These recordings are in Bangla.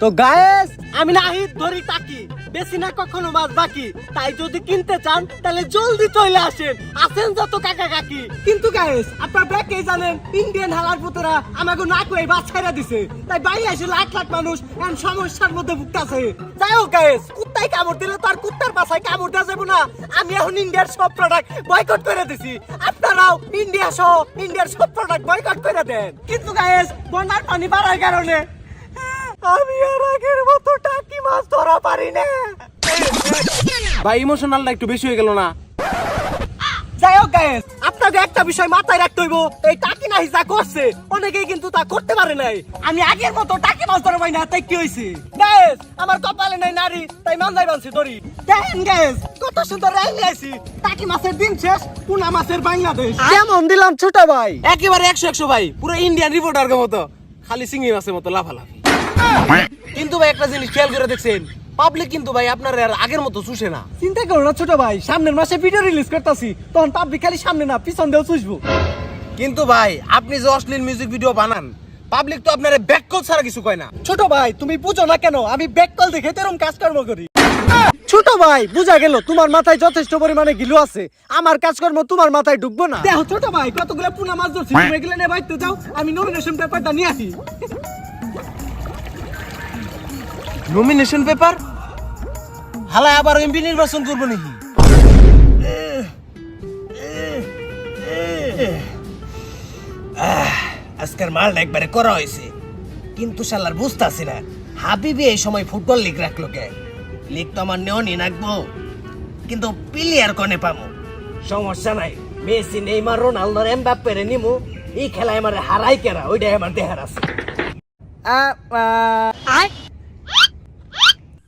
তো গায়েস আমি নাহিদ ধরি টাকি বেশি না কখনো মাছ বাকি। তাই যদি কিনতে চান, তাহলে জলদি চলে আসেন। আসেন যত কাকা কাকি। কিন্তু গায়েস আপনার ব্যাগকেই জানেন ইন্ডিয়ান হালার পুতরা আমাকে না করে বাস ছেড়ে দিছে। তাই বাইরে এসে লাখ লাখ মানুষ এখন সমস্যার মধ্যে ভুগতাছে। যাই হোক গায়েস কুত্তায় কামড় দিলে তার কুত্তার বাসায় কামড় দেওয়া যাবে না। আমি এখন ইন্ডিয়ার সব প্রোডাক্ট বয়কট করে দিছি। আপনারাও ইন্ডিয়া সহ ইন্ডিয়ার সব প্রোডাক্ট বয়কট করে দেন। কিন্তু গায়েস বন্যার পানি বাড়ার কারণে আমি আর আগের মতো টাকি মাছ ধরা পারি না ভাই ইমোশনালটা একটু বেশি হয়ে গেল না? যাই হোক গায়েস আপনাকে একটা বিষয় মাথায় রাখতে হইব। এই টাকি না যা করছে অনেকেই কিন্তু তা করতে পারে নাই। আমি আগের মতো টাকি মাছ ধরা পাই না তাই কি হয়েছে গায়েস আমার কপালে নাই নারী তাই মানজাই বানছি ধরি। দেখেন গায়েস কত সুন্দর রাইলে আইছি। টাকি মাছের দিন শেষ পুনা মাছের বাংলাদেশ। কেমন দিলাম ছোট ভাই? একেবারে একশো একশো ভাই পুরো ইন্ডিয়ান রিপোর্টার মতো খালি সিঙ্গি মাছের মতো লাফালাফি। কিন্তু ভাই একটা জিনিস খেয়াল করে দেখছেন। পাবলিক কিন্তু ভাই আপনার আর আগের মতো চুষে না। চিন্তা করো না ছোট ভাই সামনের মাসে ভিডিও রিলিজ করতেছি তখন পাবলিক খালি সামনে না পিছন দিয়েও চুষবো। কিন্তু ভাই আপনি যে অশ্লীল মিউজিক ভিডিও বানান পাবলিক তো আপনার ব্যাক কল ছাড়া কিছু কয় না। ছোট ভাই তুমি বুঝো না কেন আমি ব্যাক কল দেখে তেরম কাজকর্ম করি। ছোট ভাই বুঝা গেল তোমার মাথায় যথেষ্ট পরিমাণে গিলু আছে। আমার কাজকর্ম তোমার মাথায় ঢুকবো না। দেখো ছোট ভাই কতগুলো পুনা মাছ ধরছি তুমি এগুলো নিয়ে বাইতে যাও আমি নমিনেশন পেপারটা নিয়ে আসি। নমিনেশন পেপার হালায় আবার এমপি নির্বাচন করব নাকি? আজকের মালটা একবারে করা হয়েছে। কিন্তু শালার বুঝতেছি না। হাবিবি এই সময় ফুটবল লিগ রাখল কে? লিগ তো আমার নেওয়া নিয়ে রাখব। কিন্তু প্লেয়ার কনে পামো সমস্যা নাই। মেসি, নেইমার রোনালদোর এমবাপ্পেরে নিমু। এই খেলায় আমার হারাই কেরা? ওইটাই আমার দেহার আছে।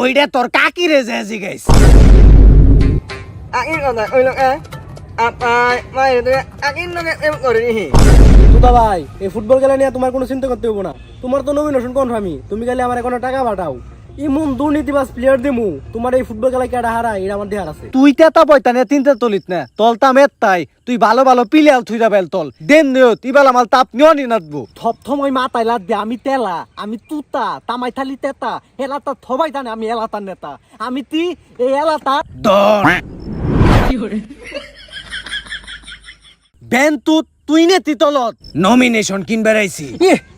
ওইটা তোর কাকি রে যে জিগাইছ akin kata ওই লোক আপাই মাই রে akin nak এম kor ni দুদা ভাই এই ফুটবল খেলা নিয়ে তোমার কোনো চিন্তা করতে হবে না। তোমার তো নবীন রোশন কোন আমি তুমি খালি আমার কোনো টাকা পাঠাও। ইমন দুর্নীতিবাজ প্লেয়ার দিমু। তোমার এই ফুটবল খেলায় কেডা হারায়? এটা আমার দেহার আছে। তুই তেতা পয়তা নে তিনটা তলিত না। তলতা মেত্তাই তুই। ভালো ভালো পিলিয়াল থুই বেল তল। দেন নিও তুই বেলা মাল তাপ নিও নি নাতবো থপ থমই মাথায় লাদ দে আমি তেলা আমি তুতা তামাই থালি তেতা এলাতা থবাই জানে আমি এলাতার নেতা। আমি তি এই এলাতা দর বেন তু তুই নে তিতলত। নমিনেশন কিনবার আইছি।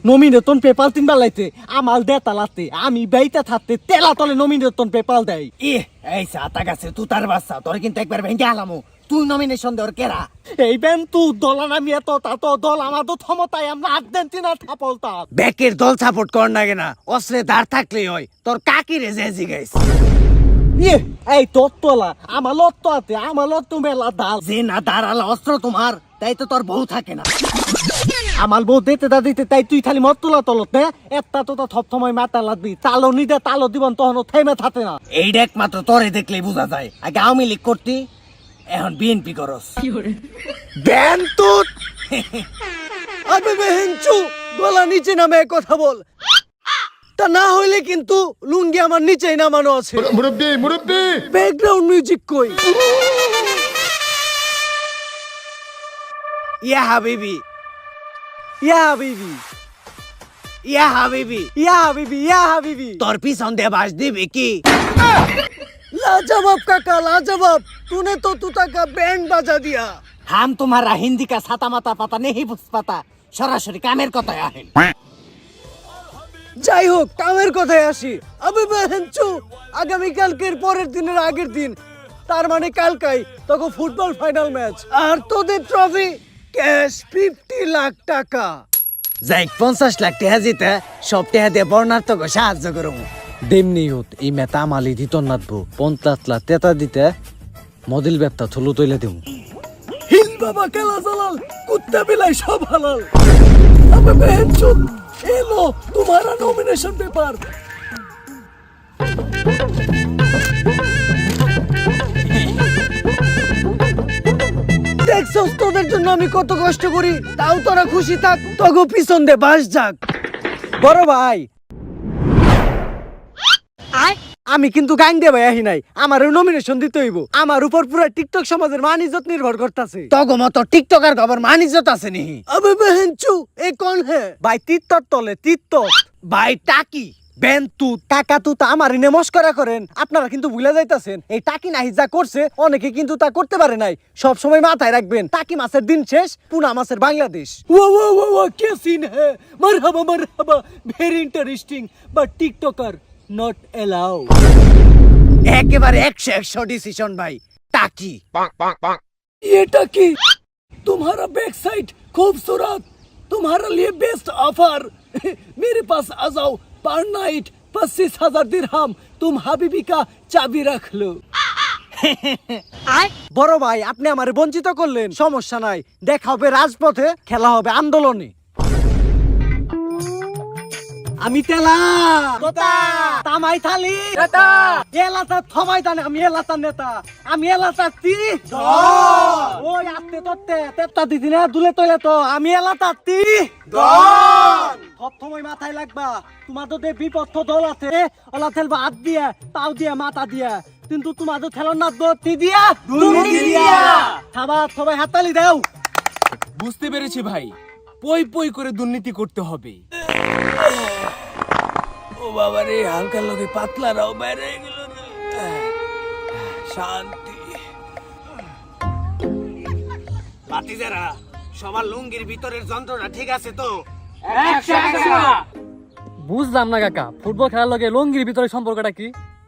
নমিনেশন পেপাল তিন বেলাইতে আমাল দে তালাতে আমি বেইতে থাকতে তেলা তলে নমিনেশন পেপাল দেয় ই এই সাতা গাছে তু তার বাচ্চা তোর কিন্তু একবার ভেঙে আলামু। তুই নমিনেশন দেওয়ার কেরা? এই বেন তু দল আমি এত তা তো দল আমার তো ক্ষমতায় আমরা আর্জেন্টিনা থাপলতা ব্যাকের দল সাপোর্ট কর না কেনা। অস্ত্রে দাঁড় থাকলেই হয়। তোর কাকি রে যে জিগাইছ। ইয়ে এই তোর তোলা আমার লত তো আছে আমার লত তো মেলা দাল। যে না দাঁড়ালা অস্ত্র তোমার তাই তো তোর বউ থাকে না। আমার বউ দিতে দা দিতে তাই তুই খালি মত তোলা তলত নে একটা তো থপ থময় মাথা লাগবি। তালো নিদে তালো দিবন তখন থেমে থাকে না। এইটা একমাত্র তোরে দেখলেই বোঝা যায়। আগে আওয়ামী লীগ করতি এখন বিএনপি করস। ব্যান তুত আবে বেহেনচু গলা নিচে নামে কথা বল। তা না হইলে কিন্তু লুঙ্গি আমার নিচেই নামানো আছে। মুরব্বি মুরব্বি! ব্যাকগ্রাউন্ড মিউজিক কই? ইয়া হাবিবি। ইয়া হাবিবি। ইয়া হাবিবি। ইয়া হাবিবি ইয়া হাবিবি। তোর পি দিয়ে বাজ দিবি কি? লাজবাব কাকা লাজবাব। তুনে তো তুতা কা ব্যান্ড বাজা দিয়া। হাম তোমার হিন্দি কা সাতা মাতা পাতা নেহি বুঝ পাতা সরাসরি কামের কথায় আহেন। যাই হোক কামের কথায় আসি। আবে বেহেনচু আগামী কালকের পরের দিনের আগের দিন তার মানে কালকাই তখন ফুটবল ফাইনাল ম্যাচ। আর তোদের ট্রফি ক্যাশ ফিফটি লাখ টাকা। যাই পঞ্চাশ লাখ টাকা জিতে সব টাকা দিয়ে বর্ণার্থক সাহায্য করব দেমনি হত এই মেতা মালি দিত নাতবো। পঞ্চাশ লাখ তেতা দিতে মদিল ব্যবতা থলু তৈলে দিমু। হিল বাবা খেলা চালাল কুত্তা বিলাই সব হালাল। अबे बहन चोद ये लो तुम्हारा नॉमिनेशन দেখছস, তোদের জন্য আমি কত কষ্ট করি, তাও তোরা খুশি থাক, তগো পিছন দে বাস যাক। বড় ভাই আমি কিন্তু গাইন দিয়ে ভাই নাই। আমার নমিনেশন দিতে হইব। আমার উপর পুরো টিকটক সমাজের মান ইজ্জত নির্ভর করতেছে। তগো মত টিকটক আর খবর মান ইজ্জত আছে নি? আবে বেহেনচু এ কোন হে? ভাই তিত্তর তলে তিত্তর। ভাই টাকি। বেন্তু টাকা তু তা আমার ইনে মস্করা করেন। আপনারা কিন্তু ভুলে যাইতাছেন। এই টাকি নাহি যা করছে অনেকে কিন্তু তা করতে পারে নাই। সব সময় মাথায় রাখবেন টাকি মাছের দিন শেষ পুনা মাছের বাংলাদেশ। ও ও ও ও কে সিন হে? মারহাবা মারহাবা very interesting but TikToker not allow একেবারে একশো একশো ডিসিশন ভাই টাকি ये टकी तुम्हारा बैक साइड खूबसूरत तुम्हारे लिए बेस्ट ऑफर मेरे पास आ जाओ पर नाइट पच्चीस हजार दिरहम तुम हबीबी का चाबी रख लो বড় ভাই আপনি আমারে বঞ্চিত করলেন সমস্যা নাই দেখা হবে রাজপথে খেলা হবে আন্দোলনে আমি তেলা। তামাই থালি। নেতা এলাতা থমাই তানে আমি এলাতা নেতা। আমি এলাতা তি। ওই আত্তে তত্তে তেত্তা দিদি না দুলে তলে তো। আমি এলাতা তি। সব সময় মাথায় লাগবা তোমাদের যে বিপদ তো দল আছে। ওলা থেলবা হাত দিয়ে তাও দিয়ে মাথা দিয়ে। কিন্তু তোমাদের খেলার না দতি দিয়া দিয়া। খাবার সবাই হাততালি দাও। বুঝতে পেরেছি ভাই। পই পই করে দুর্নীতি করতে হবে। ও বাবা রে হালকা লগে পাতলা রাও বাইরে গেল শান্তি। সবার লুঙ্গির ভিতরের যন্ত্রটা ঠিক আছে তো? বুঝলাম না কাকা ফুটবল খেলার লগে লঙ্গির ভিতরে সম্পর্কটা কি?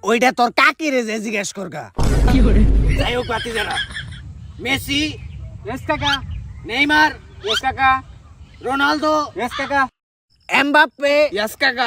ওইটা তোর কাকিরে যে জিজ্ঞেস করগা। যাই হোক বাতিজারা মেসি এস কাকা। নেইমার এস কাকা। রোনালদো এস কাকা। এমবাপ্পে। ইয়াস কাকা।